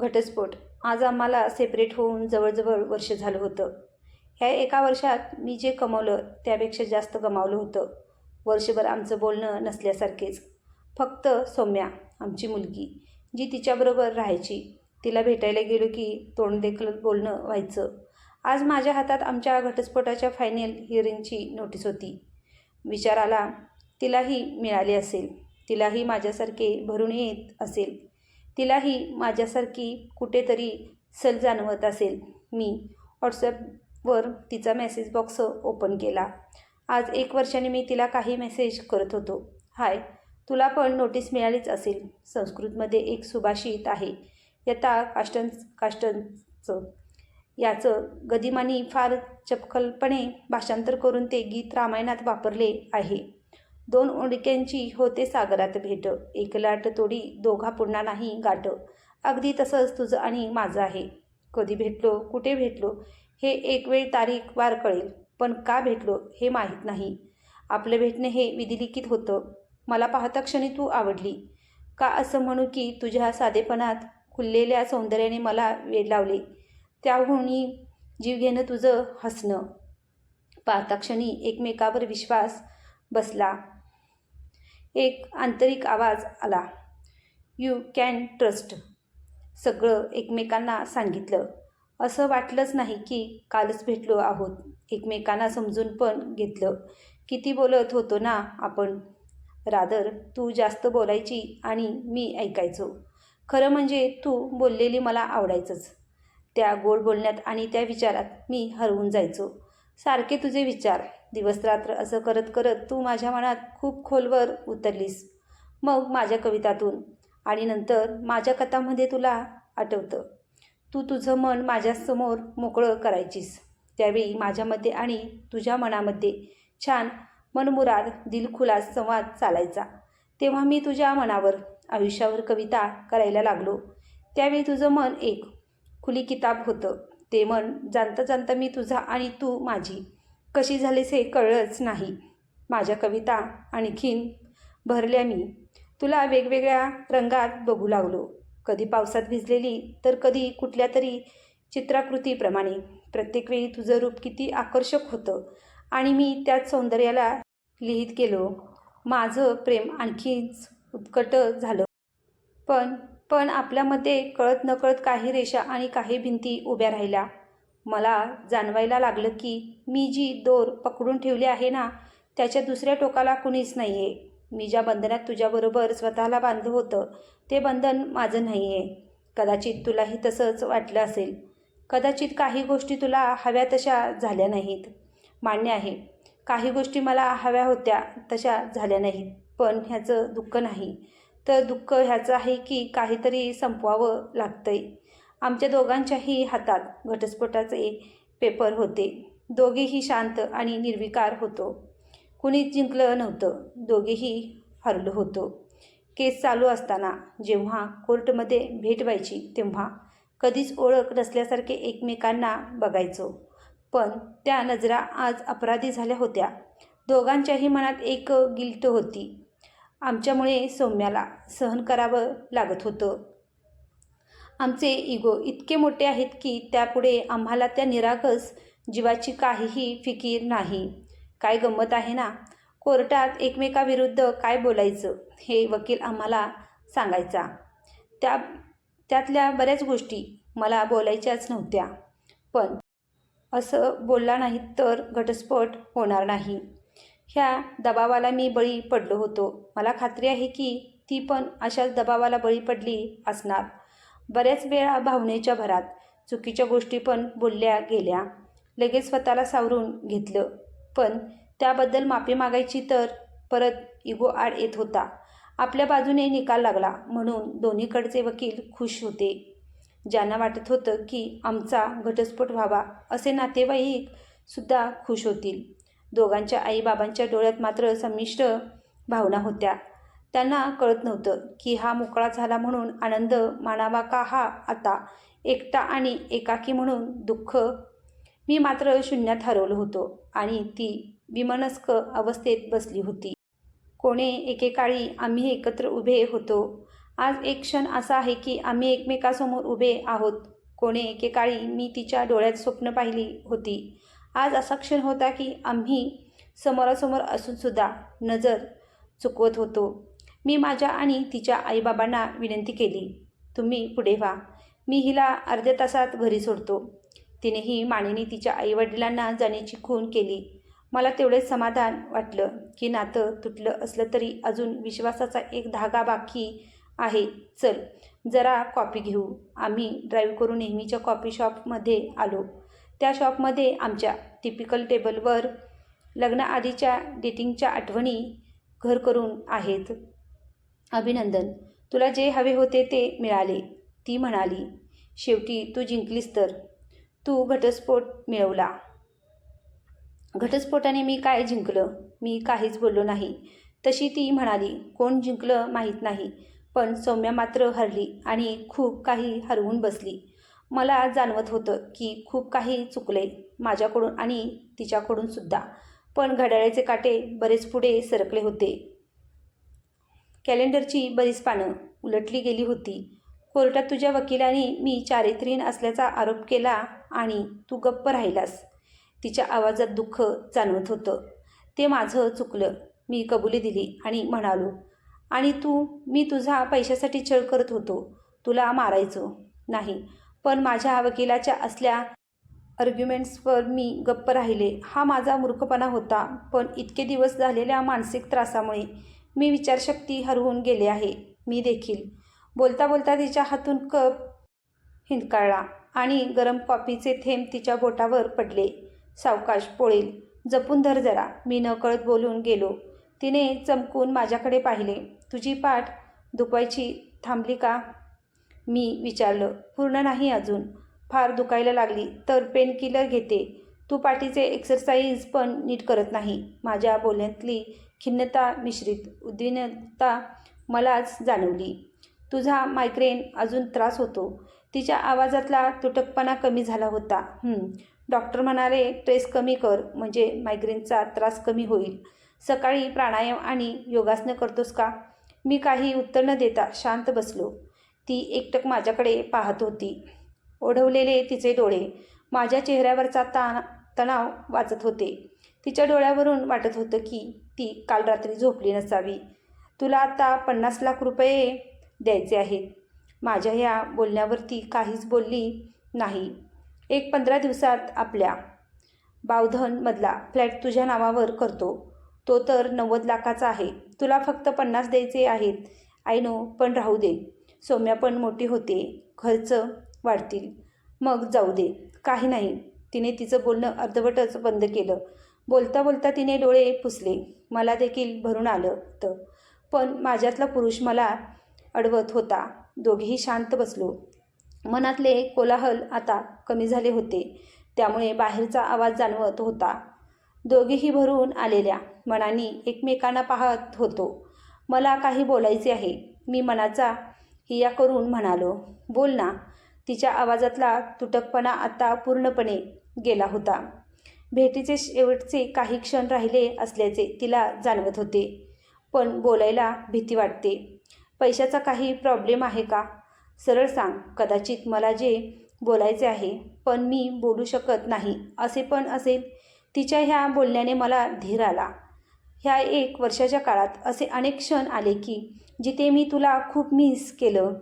घटस्फोट. आज आम्हाला सेपरेट होऊन जवळजवळ वर्ष झालं होतं. ह्या एका वर्षात मी जे कमवलं त्यापेक्षा जास्त गमावलं होतं. वर्षभर आमचं बोलणं नसल्यासारखेच. फक्त सौम्या आमची मुलगी जी तिच्याबरोबर राहायची. तिला भेटायला गेलो की तोंड देखील बोलणं व्हायचं. आज माझ्या हातात आमच्या घटस्फोटाच्या फायनल हिअरिंगची नोटीस होती. विचार आला तिलाही मिळाली असेल. तिलाही माझ्यासारखे भरून येत असेल. तिलाही माझ्यासारखी कुठेतरी सल जाणवत असेल. मी व्हॉट्सॲपवर तिचा मेसेज बॉक्स ओपन केला. आज एक वर्षाने मी तिला काही मेसेज करत होतो. हाय तुला पण नोटीस मिळालीच असेल. संस्कृतमध्ये एक सुभाषित आहे. यथा काष्टन काष्टनचं याचं गदिमानी फार चपखलपणे भाषांतर करून ते गीत रामायणात वापरले आहे. दोन उडक्यांची होते सागरात भेट. एक लाट तोडी दोघा पुन्हा नाही गाठ. अगदी तसंच तुझं आणि माझं आहे. कधी भेटलो कुठे भेटलो हे एक वेळ तारीख वार कळेल. पण का भेटलो हे माहीत नाही. आपलं भेटणं हे विधिलिखित होतं. मला पाहता क्षणी तू आवडली. का असं म्हणू की तुझ्या साधेपणात खुललेल्या सौंदर्याने मला वेड लावले? त्याहूनही जीव घेणं तुझं हसणं. पाहता क्षणी एकमेकावर विश्वास बसला. एक आंतरिक आवाज आला. यू कॅन ट्रस्ट सगळं एकमेकांना सांगितलं. असं वाटलंच नाही की कालच भेटलो आहोत. एकमेकांना समजून पण घेतलं. किती बोलत होतो ना आपण? रादर तू जास्त बोलायची आणि मी ऐकायचो. खरं म्हणजे तू बोललेली मला आवडायचंच. त्या गोड बोलण्यात आणि त्या विचारात मी हरवून जायचो. सारखे तुझे विचार. दिवसरात्र असं करत करत तू माझ्या मनात खूप खोलवर उतरलीस. मग माझ्या कवितातून आणि नंतर माझ्या कथामध्ये तुला आठवतं. तू तुझं मन माझ्यासमोर मोकळं करायचीस. त्यावेळी माझ्यामध्ये आणि तुझ्या मनामध्ये छान मनमुराद दिलखुलास संवाद चालायचा. तेव्हा मी तुझ्या मनावर आयुष्यावर कविता करायला लागलो. त्यावेळी तुझं मन एक खुली किताब होतं. ते मन जाणता जाणता मी तुझा आणि तू माझी. कशी झालीस हे कळलंच नाही. माझ्या कविता आणखीन भरल्या मी. तुला वेगवेगळ्या रंगात बघू लागलो. कधी पावसात भिजलेली तर कधी कुठल्या तरी चित्राकृतीप्रमाणे. प्रत्येक वेळी तुझं रूप किती आकर्षक होतं. आणि मी त्याच सौंदर्याला लिहित गेलो. माझं प्रेम आणखीच उत्कट झालं. पण पण आपल्यामध्ये कळत नकळत काही रेषा आणि काही भिंती उभ्या राहिल्या. मला जाणवायला लागलं की मी जी दोर पकडून ठेवली आहे ना त्याच्या दुसऱ्या टोकाला कुणीच नाही आहे मी ज्या बंधनात तुझ्याबरोबर स्वतःला बांधलं होतं ते बंधन माझं नाही आहे कदाचित तुलाही तसंच वाटलं असेल. कदाचित काही गोष्टी तुला हव्या तशा झाल्या नाहीत. मान्य आहे काही गोष्टी मला हव्या होत्या तशा झाल्या नाहीत पण ह्याचं दुःख नाही. तर दुःख ह्याचं आहे की काहीतरी संपवावं लागतंय. आमच्या दोघांच्याही हातात घटस्फोटाचे पेपर होते. दोघेही शांत आणि निर्विकार होतो. कुणीच जिंकलं नव्हतं. दोघेही हरलो होतो. केस चालू असताना जेव्हा कोर्टमध्ये भेट व्हायची तेव्हा कधीच ओळख नसल्यासारखे एकमेकांना बघायचो. पण त्या नजरा आज अपराधी झाल्या होत्या. दोघांच्याही मनात एक गिल्ट होती. आमच्यामुळे सौम्याला सहन करावं लागत होतं. आमचे इगो इतके मोठे आहेत की त्यापुढे आम्हाला त्या निरागस जीवाची काहीही फिकीर नाही. काय गंमत आहे ना? कोर्टात एकमेकाविरुद्ध काय बोलायचं हे वकील आम्हाला सांगायचा. त्या त्यातल्या बऱ्याच गोष्टी मला बोलायच्याच नव्हत्या. पण असं बोलला नाही तर घटस्फोट होणार नाही. ह्या दबावाला मी बळी पडलो होतो. मला खात्री आहे की ती पण अशाच दबावाला बळी पडली असणार. बऱ्याच वेळा भावनेच्या भरात चुकीच्या गोष्टी पण बोलल्या गेल्या. लगेच स्वतःला सावरून घेतलं. पण त्याबद्दल माफी मागायची तर परत इगो आड येत होता. आपल्या बाजूने निकाल लागला म्हणून दोन्हीकडचे वकील खुश होते. ज्यांना वाटत होतं की आमचा घटस्फोट व्हावा असे नातेवाईक सुद्धा खुश होतील. दोघांच्या आईबाबांच्या डोळ्यात मात्र संमिश्र भावना होत्या. त्यांना कळत नव्हतं की हा मोकळा झाला म्हणून आनंद मानावा का हा आता? एकटा आणि एकाकी म्हणून दुःख? मी मात्र शून्यात हरवलो होतो आणि ती विमनस्क अवस्थेत बसली होती. कोणे एकेकाळी आम्ही एकत्र उभे होतो. आज एक क्षण असा आहे की आम्ही एकमेकासमोर उभे आहोत. कोणे एकेकाळी मी तिच्या डोळ्यात स्वप्न पाहिली होती. आज असा क्षण होता की आम्ही समोरासमोर असूनसुद्धा नजर चुकवत होतो. मी माझ्या आणि तिच्या आईबाबांना विनंती केली तुम्ही पुढे व्हा. मी हिला अर्ध्या तासात घरी सोडतो. तिनेही मानेने तिच्या आईवडिलांना जाण्याची खून केली. मला तेवढेच समाधान वाटलं की नातं तुटलं असलं तरी अजून विश्वासाचा एक धागा बाकी आहे. चल जरा कॉपी घेऊ. आम्ही ड्राईव्ह करून नेहमीच्या कॉफी शॉपमध्ये आलो. त्या शॉपमध्ये आमच्या टिपिकल टेबलवर लग्नाआधीच्या डेटिंगच्या आठवणी घर करून आहेत. अभिनंदन. तुला जे हवे होते ते मिळाले. ती म्हणाली शेवटी तू जिंकलीस तर. तू घटस्फोट मिळवला. घटस्फोटाने मी काय जिंकलं? मी काहीच बोललो नाही. तशी ती म्हणाली कोण जिंकलं माहीत नाही पण सौम्या मात्र हरली आणि खूप काही हरवून बसली. मला जाणवत होतं की खूप काही चुकले माझ्याकडून आणि तिच्याकडून सुद्धा. पण घड्याळाचे काटे बरेच पुढे सरकले होते. कॅलेंडरची बरीच पानं उलटली गेली होती. कोर्टात तुझ्या वकिलाने मी चारित्र्यहीन असल्याचा आरोप केला आणि तू गप्प राहिलास. तिच्या आवाजात दुःख जाणवत होतं. ते माझं चुकलं. मी कबुली दिली आणि म्हणालो आणि तू मी तुझा पैशासाठी छळ करत होतो. तुला मारायचो नाही. पण माझ्या वकिलाच्या असल्या अर्ग्युमेंट्सवर मी गप्प राहिले. हा माझा मूर्खपणा होता. पण इतके दिवस झालेल्या मानसिक त्रासामुळे मी विचारशक्ती हरवून गेले आहे. मी देखील. बोलता बोलता तिच्या हातून कप हिंदकाळला आणि गरम कॉफीचे थेंब तिच्या बोटावर पडले. सावकाश पोळेल. जपून धर जरा. मी नकळत बोलून गेलो. तिने चमकून माझ्याकडे पाहिले. तुझी पाठ दुखवायची थांबली का? मी विचारलं. पूर्ण नाही अजून. फार दुखायला लागली. तर पेन किलर घेते. तू पाठीचे एक्सरसाइज पण नीट करत नाही. माझ्या बोलण्यातली खिन्नता मिश्रित उद्विग्नता मलाच जाणवली. तुझा मायग्रेन अजून त्रास होतो. तिच्या आवाजातला तुटकपणा कमी झाला होता. डॉक्टर म्हणाले ट्रेस कमी कर म्हणजे मायग्रेनचा त्रास कमी होईल. सकाळी प्राणायाम आणि योगासनं करतोस का? मी काही उत्तर न देता शांत बसलो. ती एकटक माझ्याकडे पाहत होती. ओढवलेले तिचे डोळे माझ्या चेहऱ्यावरचा ताण तणाव वाचत होते. तिच्या डोळ्यावरून वाटत होतं की ती काल रात्री झोपली नसावी. तुला आता पन्नास लाख रुपये द्यायचे आहेत. माझ्या ह्या बोलण्यावरती काहीच बोलली नाही. एक पंधरा दिवसात आपल्या बावधनमधला फ्लॅट तुझ्या नावावर करतो. तो तर नव्वद लाखाचा आहे. तुला फक्त पन्नास द्यायचे आहेत. आय नो पण राहू दे. सौम्या पण मोठी होते. खर्च वाढतील. मग जाऊ दे. काही नाही. तिने तिचं बोलणं अर्धवटच बंद केलं. बोलता बोलता तिने डोळे पुसले. मला देखील भरून आलं. होतं पण माझ्यातला पुरुष मला अडवत होता. दोघेही शांत बसलो. मनातले कोलाहल आता कमी झाले होते. त्यामुळे बाहेरचा आवाज जाणवत होता. दोघेही भरून आलेल्या मनाने एकमेकांना पाहत होतो. मला काही बोलायचे आहे. मी मनाचा हिया करून म्हणालो बोल ना. तिच्या आवाजातला तुटकपणा आता पूर्णपणे गेला होता. भेटीचे शेवटचे काही क्षण राहिले असल्याचे तिला जाणवत होते. पण बोलायला भीती वाटते. पैशाचा काही प्रॉब्लेम आहे का? सरळ सांग. कदाचित मला जे बोलायचे आहे पण मी बोलू शकत नाही. असे पण असेल. तिच्या ह्या बोलण्याने मला धीर आला. ह्या एक वर्षाच्या काळात असे अनेक क्षण आले की जिथे मी तुला खूप मिस केलं.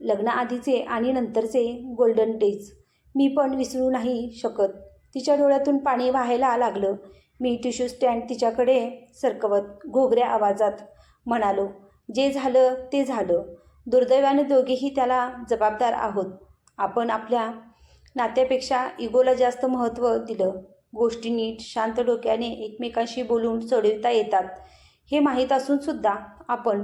लग्नाआधीचे आणि नंतरचे गोल्डन डेज मी पण विसरू नाही शकत. तिच्या डोळ्यातून पाणी व्हायला लागलं. मी टिश्यू स्टँड तिच्याकडे सरकवत घोगऱ्या आवाजात म्हणालो जे झालं ते झालं. दुर्दैवाने दोघेही त्याला जबाबदार आहोत. आपण आपल्या नात्यापेक्षा इगोला जास्त महत्त्व दिलं. गोष्टी नीट शांत डोक्याने एकमेकांशी बोलून सोडविता येतात. हे माहीत असूनसुद्धा आपण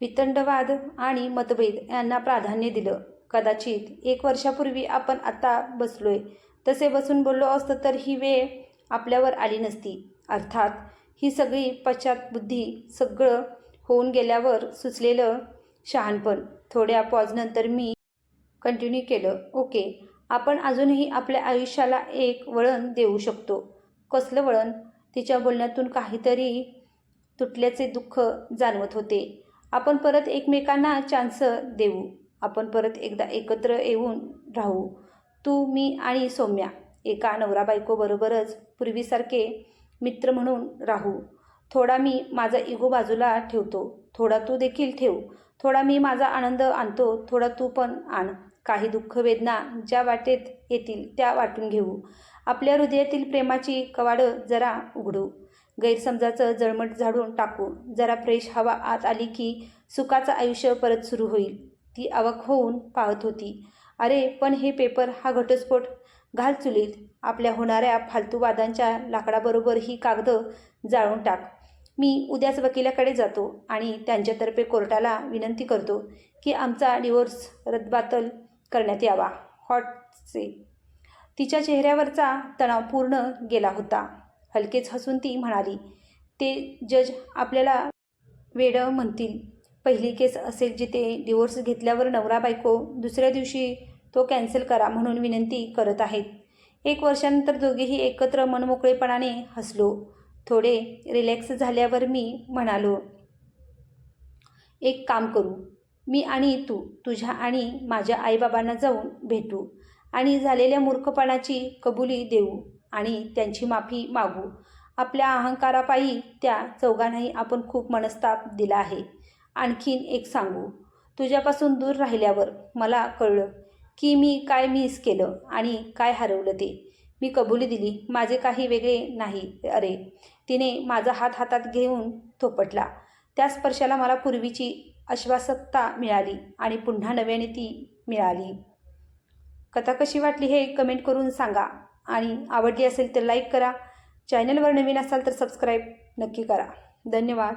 वितंडवाद आणि मतभेद यांना प्राधान्य दिलं. कदाचित एक वर्षापूर्वी आपण आता बसलोय. तसे बसून बोललो असतं तर ही वेळ आपल्यावर आली नसती. अर्थात ही सगळी पश्चातबुद्धी सगळं होऊन गेल्यावर सुचलेलं शहाणपण. थोड्या पॉजनंतर मी कंटिन्यू केलं. ओके आपण अजूनही आपल्या आयुष्याला एक वळण देऊ शकतो. कसलं वळण? तिच्या बोलण्यातून काहीतरी तुटल्याचे दुःख जाणवत होते. आपण परत एकमेकांना चान्स देऊ. आपण परत एकदा एकत्र येऊन राहू. तू मी आणि सौम्या एका नवरा बायकोबरोबरच पूर्वीसारखे मित्र म्हणून राहू. थोडा मी माझा इगो बाजूला ठेवतो. थोडा तू देखील ठेव. थोडा मी माझा आनंद आणतो. थोडा तू पण आण. काही दुःख वेदना ज्या वाटेत येतील त्या वाटून घेऊ. आपल्या हृदयातील प्रेमाची कवाडं जरा उघडू. गैरसमजाचं जळमट झाडून टाकू. जरा फ्रेश हवा आत आली की सुखाचं आयुष्य परत सुरू होईल. ती आवक होऊन पाहत होती. अरे पण हे पेपर हा घटस्फोट. घाल चुलीत. आपल्या होणाऱ्या फालतू वादांच्या लाकडाबरोबर ही कागदं जाळून टाक. मी उद्याच वकिलाकडे जातो आणि त्यांच्यातर्फे कोर्टाला विनंती करतो की आमचा डिवोर्स रद्दबातल करण्यात यावा हॉटचे तिच्या चेहऱ्यावरचा तणाव पूर्ण गेला होता. हलकेच हसून ती म्हणाली ते जज आपल्याला वेडं म्हणतील. पहिली केस असेल जिथे डिवोर्स घेतल्यावर नवरा बायको दुसऱ्या दिवशी तो कॅन्सल करा म्हणून विनंती करत आहेत. एक वर्षानंतर दोघेही एकत्र मनमोकळेपणाने हसलो. थोडे रिलॅक्स झाल्यावर मी म्हणालो एक काम करू. मी आणि तू तुझ्या आणि माझ्या आईबाबांना जाऊन भेटू आणि झालेल्या मूर्खपणाची कबुली देऊ आणि त्यांची माफी मागू. आपल्या अहंकारापायी त्या चौघांनाही आपण खूप मनस्ताप दिला आहे. आणखीन एक सांगू. तुझ्यापासून दूर राहिल्यावर मला कळलं की मी काय मिस केलं आणि काय हरवलं ते. मी कबुली दिली माझे काही वेगळे नाही. अरे तिने माझा हात हातात घेऊन थोपटला. त्या स्पर्शाला मला पूर्वीची आश्वासकता मिळाली आणि पुन्हा नव्याने ती मिळाली. कथा कशी वाटली हे कमेंट करून सांगा आणि आवडली असेल तर लाईक करा. चॅनलवर नवीन असाल तर सबस्क्राईब नक्की करा. धन्यवाद.